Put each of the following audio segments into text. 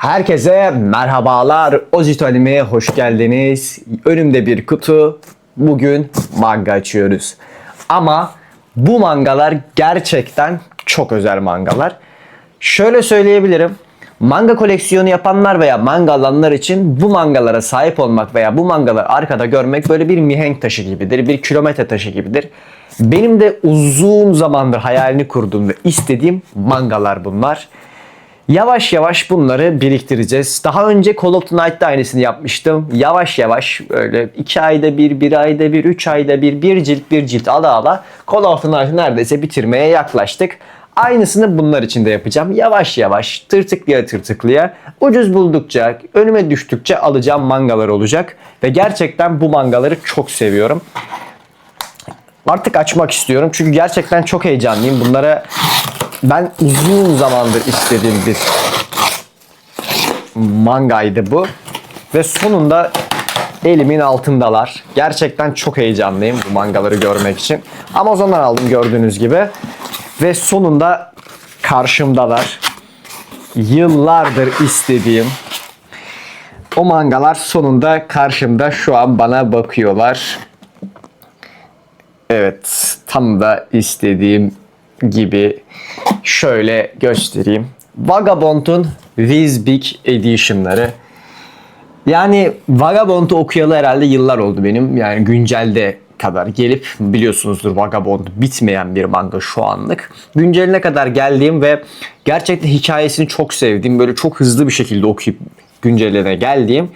Herkese merhabalar. Ozito Anime'ye hoş geldiniz. Önümde bir kutu. Bugün manga açıyoruz. Ama bu mangalar gerçekten çok özel mangalar. Şöyle söyleyebilirim. Manga koleksiyonu yapanlar veya manga alanlar için bu mangalara sahip olmak veya bu mangaları arkada görmek böyle bir mihenk taşı gibidir, bir kilometre taşı gibidir. Benim de uzun zamandır hayalini kurduğum ve istediğim mangalar bunlar. Yavaş yavaş bunları biriktireceğiz. Daha önce Call of the Night'da aynısını yapmıştım. Yavaş yavaş böyle 2 ayda bir, 1 ayda bir, 3 ayda bir, bir cilt bir cilt ala ala Call of the Night'ı neredeyse bitirmeye yaklaştık. Aynısını bunlar için de yapacağım. Yavaş yavaş tırtıklıya tırtıklıya ucuz buldukça önüme düştükçe alacağım mangalar olacak. Ve gerçekten bu mangaları çok seviyorum. Artık açmak istiyorum çünkü gerçekten çok heyecanlıyım. Bunlara ben uzun zamandır istediğim bir mangaydı bu. Ve sonunda elimin altındalar. Gerçekten çok heyecanlıyım bu mangaları görmek için. Amazon'dan aldım gördüğünüz gibi. Ve sonunda karşımdalar. Yıllardır istediğim o mangalar sonunda karşımda şu an bana bakıyorlar. Evet, tam da istediğim gibi şöyle göstereyim. Vagabond'un This Big Edition'ları. Yani Vagabond'u okuyalı herhalde yıllar oldu benim. Yani güncelde kadar gelip biliyorsunuzdur Vagabond bitmeyen bir manga şu anlık. Günceline kadar geldiğim ve gerçekten hikayesini çok sevdiğim böyle çok hızlı bir şekilde okuyup güncellerine geldiğim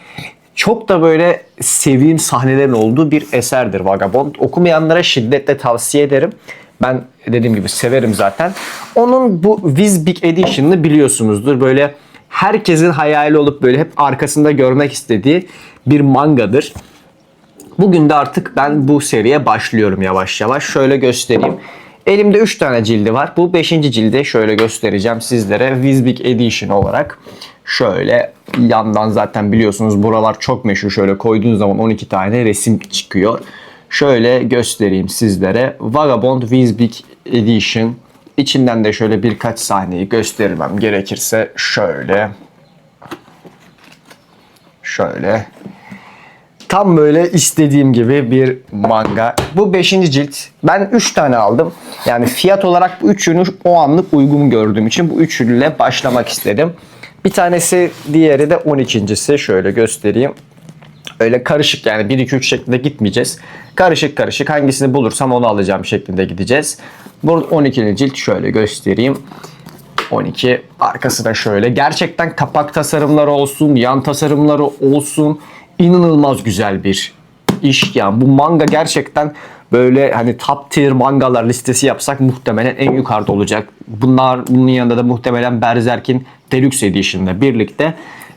çok da böyle sevdiğim sahnelerin olduğu bir eserdir Vagabond. Okumayanlara şiddetle tavsiye ederim. Ben dediğim gibi severim zaten. Onun bu Viz Big Edition'ını biliyorsunuzdur. Böyle herkesin hayali olup böyle hep arkasında görmek istediği bir mangadır. Bugün de artık ben bu seriye başlıyorum yavaş yavaş. Şöyle göstereyim. Elimde 3 tane cildi var. Bu 5. cilde şöyle göstereceğim sizlere. Vizbig Edition olarak. Şöyle yandan zaten biliyorsunuz buralar çok meşhur. Şöyle koyduğunuz zaman 12 tane resim çıkıyor. Şöyle göstereyim sizlere. Vagabond Vizbig Edition. İçinden de şöyle birkaç sahneyi göstermem gerekirse şöyle. Şöyle. Tam böyle istediğim gibi bir manga. Bu 5. cilt. Ben 3 tane aldım. Yani fiyat olarak bu üçünü o anlık uygun gördüğüm için bu üçüyle başlamak istedim. Bir tanesi diğeri de 12.si. Şöyle göstereyim. Öyle karışık yani 1 2 3 şeklinde gitmeyeceğiz. Karışık karışık hangisini bulursam onu alacağım şeklinde gideceğiz. Burada 12. cilt şöyle göstereyim. 12 arkası da şöyle. Gerçekten kapak tasarımları olsun, yan tasarımları olsun inanılmaz güzel bir iş. Yani bu manga gerçekten böyle hani top tier mangalar listesi yapsak muhtemelen en yukarıda olacak. Bunlar bunun yanında da muhtemelen Berserk'in Deluxe Edition'la birlikte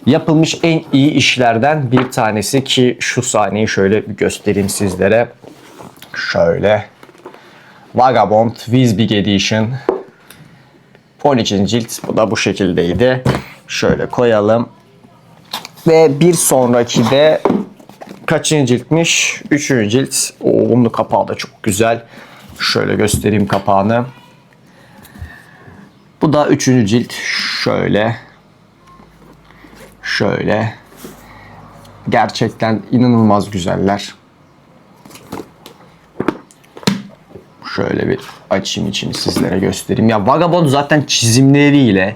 yapılmış en iyi işlerden bir tanesi ki şu sahneyi şöyle bir göstereyim sizlere. Şöyle Vagabond Viz Big Edition 12. cilt bu da bu şekildeydi. Şöyle koyalım. Ve bir sonraki de kaçıncı ciltmiş? Üçüncü cilt. O, bunun kapağı da çok güzel. Şöyle göstereyim kapağını. Bu da üçüncü cilt. Şöyle. Şöyle. Gerçekten inanılmaz güzeller. Şöyle bir açayım içini sizlere göstereyim. Ya Vagabond zaten çizimleriyle,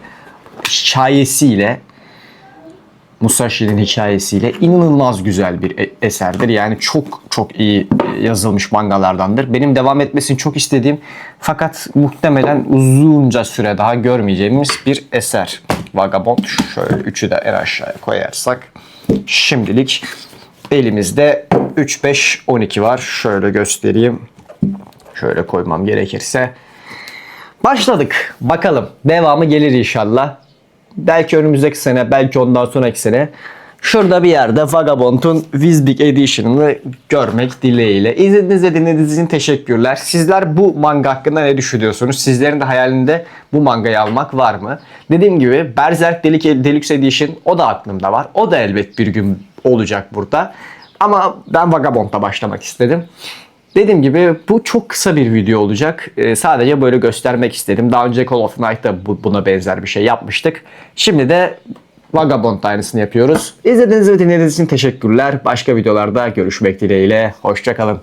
hikayesiyle Musashi'nin hikayesiyle inanılmaz güzel bir e- eserdir. Yani çok çok iyi yazılmış mangalardandır. Benim devam etmesini çok istediğim fakat muhtemelen uzunca süre daha görmeyeceğimiz bir eser. Vagabond şöyle üçü de en aşağıya koyarsak şimdilik elimizde 3 5 12 var. Şöyle göstereyim. Şöyle koymam gerekirse. Başladık. Bakalım devamı gelir inşallah. Belki önümüzdeki sene, belki ondan sonraki sene şurada bir yerde Vagabond'un Wizbig Edition'ını görmek dileğiyle. İzlediğiniz ve dinlediğiniz için teşekkürler. Sizler bu manga hakkında ne düşünüyorsunuz? Sizlerin de hayalinde bu mangayı almak var mı? Dediğim gibi Berserk Deluxe Edition o da aklımda var. O da elbet bir gün olacak burada. Ama ben Vagabond'la başlamak istedim. Dediğim gibi bu çok kısa bir video olacak. Ee, sadece böyle göstermek istedim. Daha önce Call of Night'ta bu, buna benzer bir şey yapmıştık. Şimdi de Vagabond aynısını yapıyoruz. İzlediğiniz ve dinlediğiniz için teşekkürler. Başka videolarda görüşmek dileğiyle. Hoşçakalın.